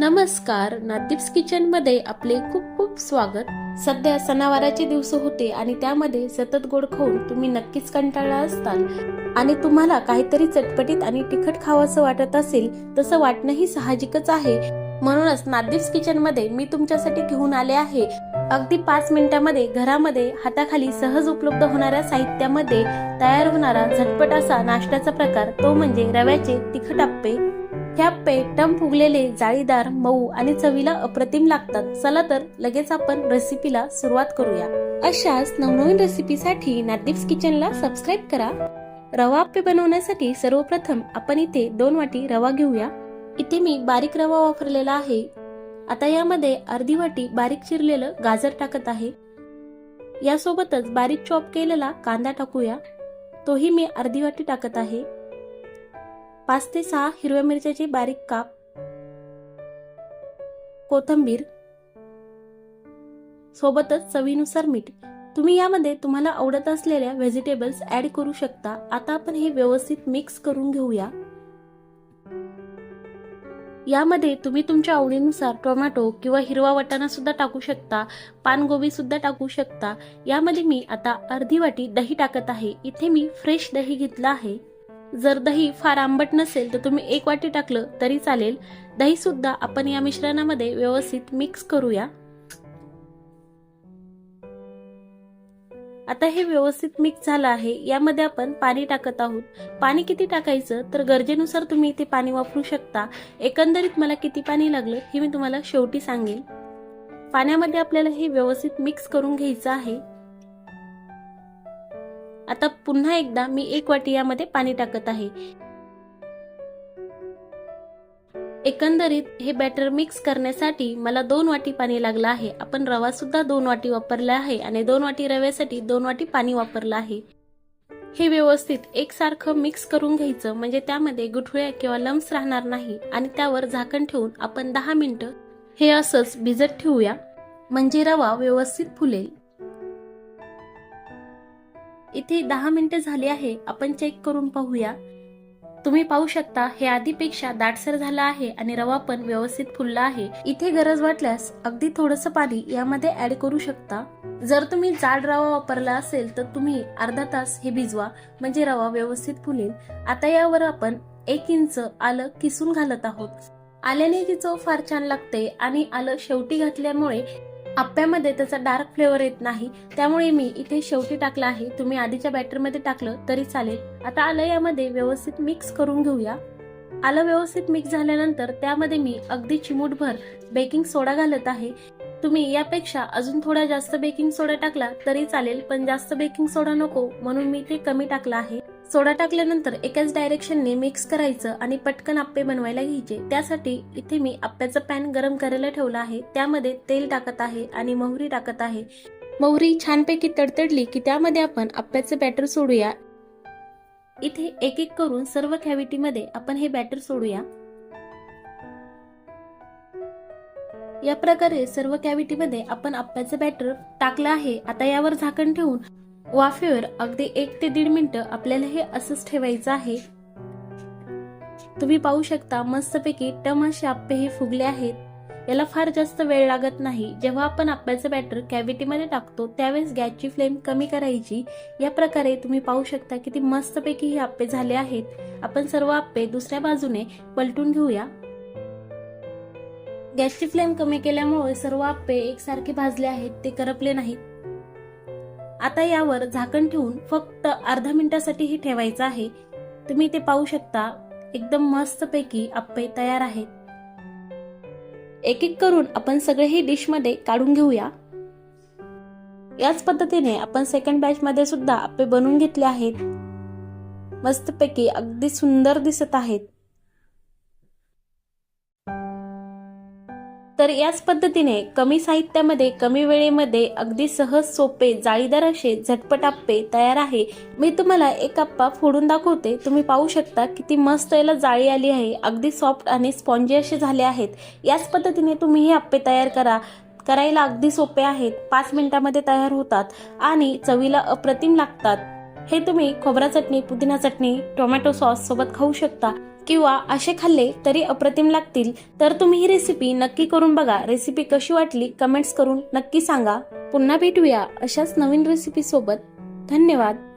नमस्कार नातिप्स किचनमध्ये आपले खूप खूप स्वागत. सध्या सणावाराचे दिवस होते आणि त्यामध्ये सतत गोड खाऊन तुम्ही नक्कीच कंटाळला असताल आणि तुम्हाला काहीतरी चटपटीत आणि तिखट खावंसं वाटत असेल तसं वाटणंही साहजिकच आहे. म्हणूनच नादिप्स किचनमध्ये मी तुमच्यासाठी घेऊन आले आहे. अगदी पाच मिनिटांमध्ये घरामध्ये हाताखाली सहज उपलब्ध होणाऱ्या साहित्यामध्ये तयार होणारा झटपट असा नाश्त्याचा प्रकार तो म्हणजे रव्याचे तिखट आप्पे. ह्या पेटम फुगलेले जाळीदार मऊ आणि चवीला अप्रतिम लागतात. चला तर लगेच आपण रेसिपीला सुरुवात करूया. अशाच नवनवीन रेसिपीसाठी नादिप्स किचनला सबस्क्राईब करा. रवा आप्पे बनवण्यासाठी सर्वप्रथम आपण इथे दोन वाटी रवा घेऊया. इथे मी बारीक रवा वापरलेला आहे. आता यामध्ये अर्धी वाटी बारीक चिरलेलं गाजर टाकत आहे. यासोबतच बारीक चॉप केलेला कांदा टाकूया. तोही मी अर्धी वाटी टाकत आहे. पाच ते सहा हिरव्या मिरच्याचे बारीक काप कोथंबीर सोबतच चवीनुसार मीठ. तुम्ही यामध्ये तुम्हाला आवडत असलेल्या व्हेजिटेबल्स ऍड करू शकता. आता आपण हे व्यवस्थित मिक्स करून घेऊया. यामध्ये तुम्ही तुमच्या आवडीनुसार टोमॅटो किंवा हिरवा वाटाणा सुद्धा टाकू शकता. पानगोबी सुद्धा टाकू शकता. यामध्ये मी आता अर्धी वाटी दही टाकत आहे. इथे मी फ्रेश दही घेतलं आहे. जर दही फार आंबट नसेल तर तुम्ही एक वाटी टाकलं तरी चालेल. दही सुद्धा आपण या मिश्रणामध्ये व्यवस्थित मिक्स करूया. आता हे व्यवस्थित मिक्स झालं आहे. यामध्ये आपण पाणी टाकत आहोत. पाणी किती टाकायचं? तर गरजेनुसार तुम्ही इथे पाणी वापरू शकता. एकंदरीत मला किती पाणी लागलं हे मी तुम्हाला शेवटी सांगेल. पाण्यामध्ये आपल्याला हे व्यवस्थित मिक्स करून घ्यायचं आहे. आता पुन्हा एकदा मी एक वाटी यामध्ये पाणी टाकत आहे. एकंदरीत हे बॅटर मिक्स करण्यासाठी मला दोन वाटी पाणी लागलं आहे. आपण रवा सुद्धा दोन वाटी वापरला आहे आणि दोन वाटी रव्यासाठी दोन वाटी पाणी वापरलं आहे. हे व्यवस्थित एकसारखं मिक्स करून घ्यायचं म्हणजे त्यामध्ये गुठळ्या किंवा लम्स राहणार नाही आणि त्यावर झाकण ठेवून आपण दहा मिनिटं हे असंच भिजत ठेवूया. म्हणजे रवा व्यवस्थित फुलेल. इथे दहा मिनिटं झाली आहे. आपण चेक करून पाहूया. तुम्ही पाहू शकता हे आधीपेक्षा दाटसर झालं आहे आणि रवा पण व्यवस्थित फुलला आहे. इथे गरज वाटल्यास अगदी थोडस पाणी यामध्ये ऍड करू शकता. जर तुम्ही जाड रवा वापरला असेल तर तुम्ही अर्धा तास हे भिजवा म्हणजे रवा व्यवस्थित फुलेल. आता यावर आपण एक इंच आलं किसून घालत आहोत. आल्याने ती चव फार छान लागते आणि आलं शेवटी घातल्यामुळे आप्प्यामध्ये त्याचा डार्क फ्लेवर येत नाही. त्यामुळे मी इथे शेवटी टाकला आहे. तुम्ही आधीच्या बॅटरमध्ये टाकलं तरी चालेल. आता आलं यामध्ये व्यवस्थित मिक्स करून घेऊया. आलं व्यवस्थित मिक्स झाल्यानंतर त्यामध्ये मी अगदी चिमूटभर बेकिंग सोडा घालत आहे. तुम्ही यापेक्षा अजून थोडा जास्त बेकिंग सोडा टाकला तरी चालेल पण जास्त बेकिंग सोडा नको म्हणून मी ते कमी टाकला आहे. सोडा टाकल्यानंतर एकाच डायरेक्शनने मिक्स करायचं आणि पटकन आप्पे बनवायला घ्यायचे. त्यासाठी इथे मी आप्याचं पॅन गरम करायला ठेवलं आहे. त्यामध्ये तेल टाकत आहे आणि मोहरी टाकत आहे. मोहरी छानपैकी तडतडली की त्यामध्ये आपण आप्याचं बॅटर सोडूया. इथे एक एक करून सर्व कॅव्हिटीमध्ये आपण हे बॅटर सोडूया. या प्रकारे सर्व कॅव्हिटीमध्ये आपण आप्प्याचं बॅटर टाकलं आहे. आता यावर झाकण ठेवून वाफेवर अगदी एक ते दीड मिनिटं आपल्याला हे असंच ठेवायचं आहे. तुम्ही पाहू शकता मस्तपैकी टम असे आप्पे हे फुगले आहेत. याला फार जास्त वेळ लागत नाही. जेव्हा आपण आप्प्याचं बॅटर कॅव्हिटीमध्ये टाकतो त्यावेळेस गॅसची फ्लेम कमी करायची. या प्रकारे तुम्ही पाहू शकता किती मस्तपैकी हे आप्पे झाले आहेत. आपण सर्व आप्पे दुसऱ्या बाजूने पलटून घेऊया. गॅसची फ्लेम कमी केल्यामुळे सर्व आप्पे एकसारखे भाजले आहेत ते करपले नाहीत. आता यावर झाकण ठेवून फक्त अर्धा मिनिटासाठी हे ठेवायचं आहे. तुम्ही ते पाहू शकता. एकदम मस्तपैकी आप्पे तयार आहेत. एक एक करून आपण सगळे हे डिशमध्ये काढून घेऊया. याच पद्धतीने आपण सेकंड बॅचमध्ये सुद्धा आप्पे बनवून घेतले आहेत. मस्तपैकी अगदी सुंदर दिसत आहेत. तर याच पद्धतीने कमी साहित्यामध्ये कमी वेळेमध्ये अगदी सहज सोपे जाळीदार असे झटपट आप्पे तयार आहे. मी तुम्हाला एक आप्पा फोडून दाखवते. तुम्ही पाहू शकता किती मस्त याला जाळी आली आहे. अगदी सॉफ्ट आणि स्पॉन्जी असे झाले आहेत. याच पद्धतीने तुम्ही हे आप्पे तयार करा. करायला अगदी सोपे आहेत. पाच मिनिटामध्ये तयार होतात आणि चवीला अप्रतिम लागतात. हे तुम्ही खोबरा चटणी पुदिना चटणी टोमॅटो सॉस सोबत खाऊ शकता. किंवा असे खाल्ले तरी अप्रतिम लागतील. तर तुम्ही ही रेसिपी नक्की करून बघा. रेसिपी कशी वाटली कमेंट्स करून नक्की सांगा. पुन्हा भेटूया अशाच नवीन रेसिपी सोबत. धन्यवाद.